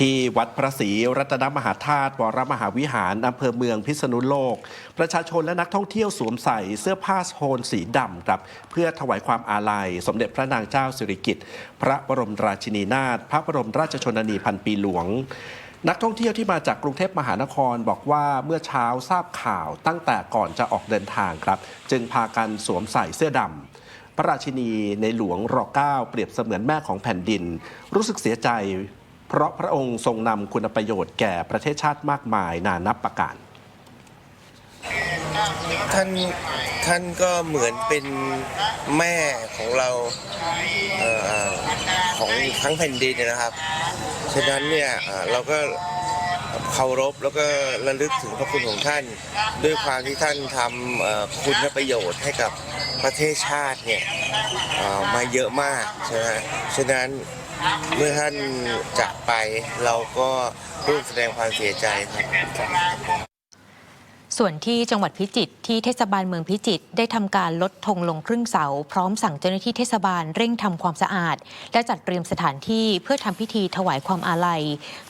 ที่วัดพระศรีรัตนมหาธาตุวรมหาวิหารอำเภอเมืองพิษณุโลก ประชาชนและนักท่องเที่ยวสวมใส่เสื้อผ้าโทนสีดำครับ เพื่อถวายความอาลัย สมเด็จพระนางเจ้าสิริกิติ์พระบรมราชินีนาถพระบรมราชชนนีพันปีหลวงนักท่องเที่ยวที่มาจากกรุงเทพมหานครบอกว่าเมื่อเช้าทราบข่าวตั้งแต่ก่อนจะออกเดินทางครับ จึงพากันสวมใส่เสื้อดำพระราชินีในหลวงร9เปรียบเสมือนแม่ของแผ่นดิน รู้สึกเสียใจ เพราะพระองค์ทรงนำคุณประโยชน์แก่ประเทศชาติมากมายนานับประการ ท่านท่านก็เหมือนเป็นแม่ของเราเออของทั้งแผ่นดินนะครับ ฉะนั้นเนี่ยเราก็เคารพแล้วก็ระลึกถึงพระคุณของท่าน ด้วยความที่ท่านทำคุณประโยชน์ให้กับประเทศชาติเนี่ยมาเยอะมากใช่ไหมฉะนั้น เมื่อท่านจากไปเราก็ร่วมแสดงความเสียใจครับส่วนที่จังหวัดพิจิตรที่เทศบาลเมืองพิจิตรได้ทำการลดธงลงครึ่งเสา พร้อมสั่งเจ้าหน้าที่เทศบาลเร่งทำความสะอาด และจัดเตรียมสถานที่เพื่อทำพิธีถวายความอาลัย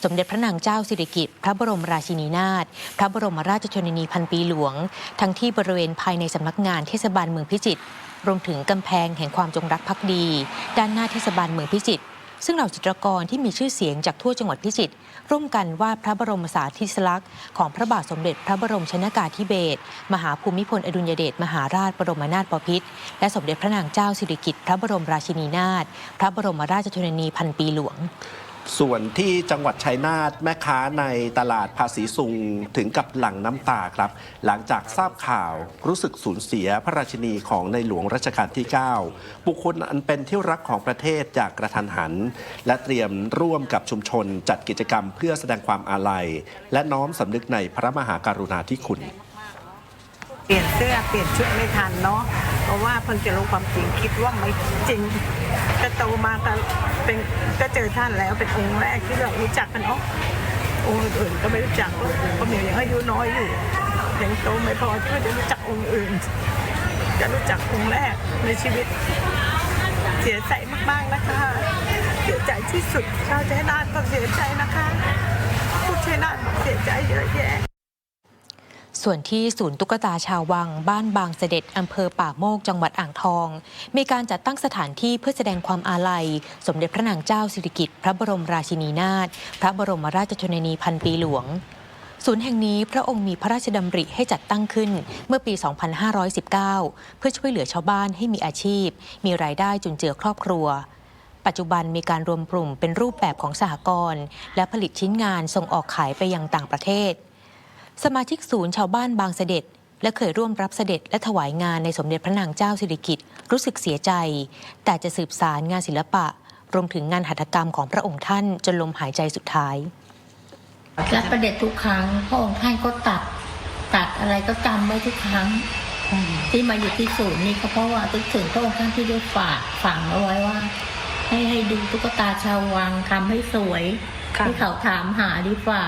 สมเด็จพระนางเจ้าสิริกิติ์พระบรมราชินีนาถพระบรมราชชนนีพันปีหลวง ทั้งที่บริเวณภายในสำนักงานเทศบาลเมืองพิจิตรรวมถึงกำแพงแห่งความจงรักภักดี ด้านหน้าเทศบาลเมืองพิจิตร ซึ่งเหล่าจิตรกรที่มีชื่อเสียงจากทั่วจังหวัดพิจิตรร่วมกันวาดพระบรมสารีสลักษณ์ของพระบาทสมเด็จพระบรมชนากาธิเบศรมหาภูมิพลอดุลยเดชมหาราชบรมนาถบพิตรและสมเด็จพระนางเจ้าสิริกิติ์พระบรมราชินีนาถพระบรมราชชนนีพันปีหลวง ส่วนที่จังหวัดชัยนาทแม่ค้าในตลาดภาษีซุงถึงกับหลั่งน้ำตาครับ หลังจากทราบข่าวรู้สึกสูญเสียพระราชินีของในหลวงรัชกาลที่ 9 บุคคลอันเป็นที่รักของประเทศจากกระทันหัน และเตรียมร่วมกับชุมชนจัดกิจกรรมเพื่อแสดงความอาลัย และน้อมสำนึกในพระมหากรุณาธิคุณ เปลี่ยนเสื้อเปลี่ยนชุดไม่ทันเนาะ ราะว่าเพิ่งจะรู้ความจริงคิดว่าไม่จริงก็โตมาก็เป็นก็เจอท่านแล้วเป็นองค์แรกที่เรารู้จักกันเนาะองค์อื่นก็ไม่รู้จักเพราะเมียยังอายุน้อยอยู่ยังโตไม่พอที่จะรู้จักองค์อื่น จะรู้จักองค์แรกในชีวิต เสียใจมากๆนะคะ เสียใจที่สุดชาวเชนาทก็เสียใจนะคะทุกชัยนาทเสียใจเยอะแยะ ส่วนที่ศูนย์ตุ๊กตาชาววัง บ้านบางเสด็จอำเภอป่าโมกจังหวัดอ่างทอง มีการจัดตั้งสถานที่เพื่อแสดงความอาลัย สมเด็จพระนางเจ้าสิริกิติ์พระบรมราชินีนาถพระบรมราชชนนีพันปีหลวง ศูนย์แห่งนี้พระองค์มีพระราชดำริให้จัดตั้งขึ้นเมื่อปี 2519 เพื่อช่วยเหลือชาวบ้านให้มีอาชีพ มีรายได้จุนเจือครอบครัวปัจจุบันมีการรวมกลุ่มเป็นรูปแบบของสหกรณ์และผลิตชิ้นงานส่งออกขายไปยังต่างประเทศ สมาชิกศูนย์ชาวบ้านบางเสด็จ และเคยร่วมรับเสด็จและถวายงานในสมเด็จพระนางเจ้าสิริกิติ์รู้สึกเสียใจ แต่จะสืบสารงานศิลปะ รวมถึงงานหัตถกรรมของพระองค์ท่านจนลมหายใจสุดท้ายรับประเด็จทุกครั้ง พระองค์ท่านก็ตัดตัดอะไรก็จำไว้ทุกครั้ง ที่มาอยู่ที่ศูนย์นี่ก็เพราะว่าตึกถึงพระองค์ท่านที่ได้ฝากฝังเอาไว้ว่า ให้ให้ดูตุ๊กตาชาววังทำให้สวยค่ะที่เขาถามหาดีฝ่า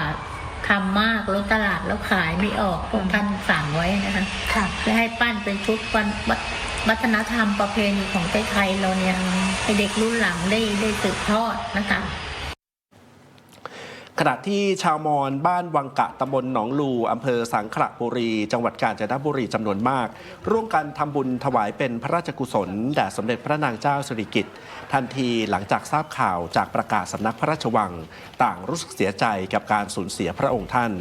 ทำมากล้นตลาดแล้วขายไม่ออกพระองค์ท่านสั่งไว้นะคะค่ะและให้ปั้นเป็นชุดวันวัฒวัฒนธรรมประเพณีของไทยๆเราเนี่ยให้เด็กรุ่นหลังได้ได้สืบทอดนะคะ ขณะที่ชาวมอญบ้านวังกะตำบลหนองลูอำเภอสังขละบุรี จังหวัดกาญจนบุรีจำนวนมาก ร่วมกันทำบุญถวายเป็นพระราชกุศลแด่สมเด็จพระนางเจ้าสิริกิติ์ทันทีหลังจากทราบข่าวจากประกาศสำนักพระราชวัง ต่างรู้สึกเสียใจกับการสูญเสียพระองค์ท่าน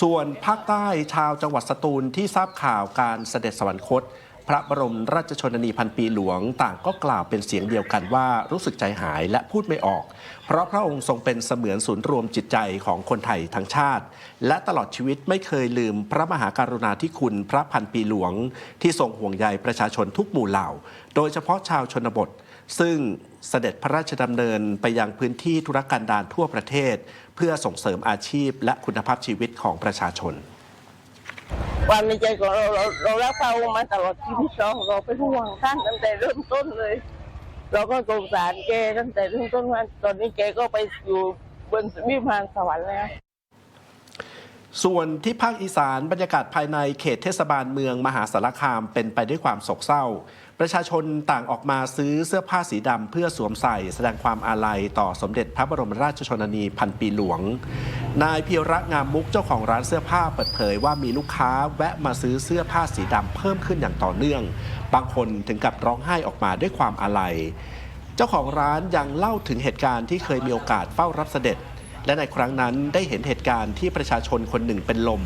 ส่วนภาคใต้ชาวจังหวัดสตูลที่ทราบข่าวการเสด็จสวรรคต พระบรมราชชนนีพันปีหลวง ต่างก็กล่าวเป็นเสียงเดียวกันว่ารู้สึกใจหายและพูดไม่ออก เพราะพระองค์ทรงเป็นเสมือนศูนย์รวมจิตใจของคนไทยทั้งชาติ และตลอดชีวิตไม่เคยลืมพระมหาการุณาธิคุณพระพันปีหลวง ที่ทรงห่วงใยประชาชนทุกหมู่เหล่า โดยเฉพาะชาวชนบท ซึ่งเสด็จพระราชดำเนินไปยังพื้นที่ธุรกันดารทั่วประเทศ เพื่อส่งเสริมอาชีพและคุณภาพชีวิตของประชาชน ความในใจของเราเราเรารักพระองค์มาตลอดชีวิตเราเราเป็นห่วงท่านตั้งแต่เริ่มต้นเลย เราก็สงสารแกตั้งแต่เริ่มต้นมาตอนนี้แกก็ไปอยู่บนวิมานสวรรค์แล้ว ส่วนที่ภาคอีสานบรรยากาศภายในเขตเทศบาลเมืองมหาสารคามเป็นไปด้วยความโศกเศร้า ประชาชนต่างออกมาซื้อเสื้อผ้าสีดำเพื่อสวมใส่แสดงความอาลัยต่อสมเด็จพระบรมราชชนนีพันปีหลวง นายเพียระงามมุกเจ้าของร้านเสื้อผ้าเปิดเผยว่ามีลูกค้าแวะมาซื้อเสื้อผ้าสีดำเพิ่มขึ้นอย่างต่อเนื่อง บางคนถึงกับร้องไห้ออกมาด้วยความอาลัย เจ้าของร้านยังเล่าถึงเหตุการณ์ที่เคยมีโอกาสเฝ้ารับเสด็จ และในครั้งนั้นได้เห็นเหตุการณ์ที่ประชาชนคนหนึ่งเป็นลม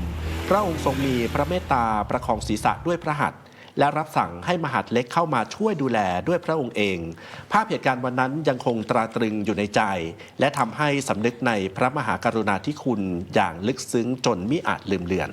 พระองค์ทรงมีพระเมตตาประคองศีรษะด้วยพระหัตถ์และรับสั่งให้มหาดเล็กเข้ามาช่วยดูแลด้วยพระองค์เอง ภาพเหตุการณ์วันนั้นยังคงตราตรึงอยู่ในใจ และทำให้สำนึกในพระมหากรุณาธิคุณอย่างลึกซึ้งจนมิอาจลืมเลือน